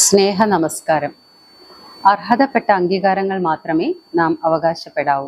സ്നേഹ നമസ്കാരം അർഹതപ്പെട്ട അംഗീകാരങ്ങൾ മാത്രമേ നാം അവകാശപ്പെടാവൂ.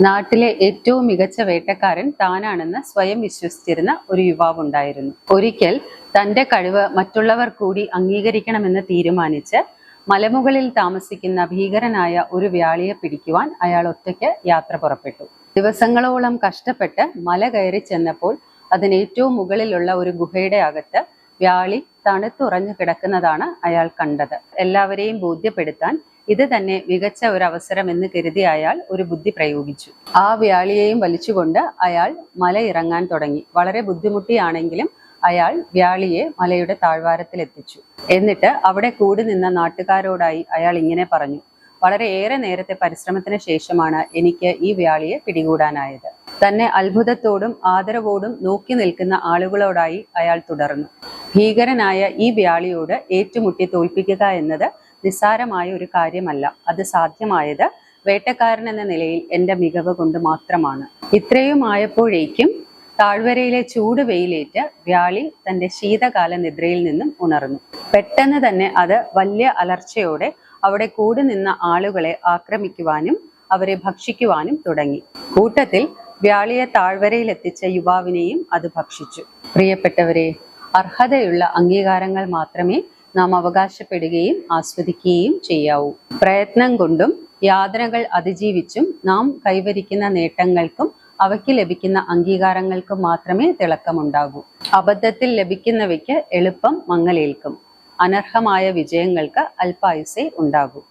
നാട്ടിലെ ഏറ്റവും മികച്ച വേട്ടക്കാരൻ താനാണെന്ന് സ്വയം വിശ്വസിച്ചിരുന്ന ഒരു യുവാവ് ഉണ്ടായിരുന്നു ഒരിക്കൽ തന്റെ കഴിവ് മറ്റുള്ളവർ കൂടി അംഗീകരിക്കണമെന്ന് തീരുമാനിച്ച് മലമുകളിൽ താമസിക്കുന്ന ഭീകരനായ ഒരു വ്യാളിയെ പിടിക്കുവാൻ അയാൾ ഒറ്റയ്ക്ക് യാത്ര പുറപ്പെട്ടു. ദിവസങ്ങളോളം കഷ്ടപ്പെട്ട് മല കയറി ചെന്നപ്പോൾ അതിന് ഏറ്റവും മുകളിലുള്ള ഒരു ഗുഹയുടെ അകത്ത് വ്യാളി തണുത്തുറഞ്ഞു കിടക്കുന്നതാണ് അയാൾ കണ്ടത്. എല്ലാവരെയും ബോധ്യപ്പെടുത്താൻ ഇത് തന്നെ മികച്ച ഒരു അവസരം എന്ന് കരുതി അയാൾ ഒരു ബുദ്ധി പ്രയോഗിച്ചു. ആ വ്യാളിയെയും വലിച്ചുകൊണ്ട് അയാൾ മല ഇറങ്ങാൻ തുടങ്ങി. വളരെ ബുദ്ധിമുട്ടിയാണെങ്കിലും അയാൾ വ്യാളിയെ മലയുടെ താഴ്വാരത്തിൽ എത്തിച്ചു. എന്നിട്ട് അവിടെ കൂടി നിന്ന നാട്ടുകാരോടായി അയാൾ ഇങ്ങനെ പറഞ്ഞു വളരെ ഏറെ നേരത്തെ പരിശ്രമത്തിന് ശേഷമാണ് എനിക്ക് ഈ വ്യാളിയെ പിടികൂടാനായത്. തന്നെ അത്ഭുതത്തോടും ആദരവോടും നോക്കി നിൽക്കുന്ന ആളുകളോടായി അയാൾ തുടർന്നു. ഭീകരനായ ഈ വ്യാളിയോട് ഏറ്റുമുട്ടി തോൽപ്പിക്കുക എന്നത് നിസ്സാരമായ ഒരു കാര്യമല്ല. അത് സാധ്യമായത് വേട്ടക്കാരൻ എന്ന നിലയിൽ എന്റെ മികവ് കൊണ്ട് മാത്രമാണ്. ഇത്രയും ആയപ്പോഴേക്കും താഴ്വരയിലെ ചൂട് വെയിലേറ്റ് വ്യാളി തന്റെ ശീതകാല നിദ്രയിൽ നിന്നും ഉണർന്നു. പെട്ടെന്ന് തന്നെ അത് വലിയ അലർച്ചയോടെ അവിടെ കൂടി നിന്ന ആളുകളെ ആക്രമിക്കുവാനും അവരെ ഭക്ഷിക്കുവാനും തുടങ്ങി. കൂട്ടത്തിൽ വ്യാളിയെ താഴ്വരയിലെത്തിച്ച യുവാവിനെയും അത് ഭക്ഷിച്ചു. പ്രിയപ്പെട്ടവരെ അർഹതയുള്ള അംഗീകാരങ്ങൾ മാത്രമേ നാം അവകാശപ്പെടുകയും ആസ്വദിക്കുകയും ചെയ്യാവൂ. പ്രയത്നം കൊണ്ടും യാതനകൾ അതിജീവിച്ചും നാം കൈവരിക്കുന്ന നേട്ടങ്ങൾക്കും അവയ്ക്ക് ലഭിക്കുന്ന അംഗീകാരങ്ങൾക്കും മാത്രമേ തിളക്കമുണ്ടാകൂ. അബദ്ധത്തിൽ ലഭിക്കുന്നവയ്ക്ക് എളുപ്പം മങ്ങലേൽക്കും. അനർഹമായ വിജയങ്ങൾക്ക് അല്പായുസേ ഉണ്ടാകൂ.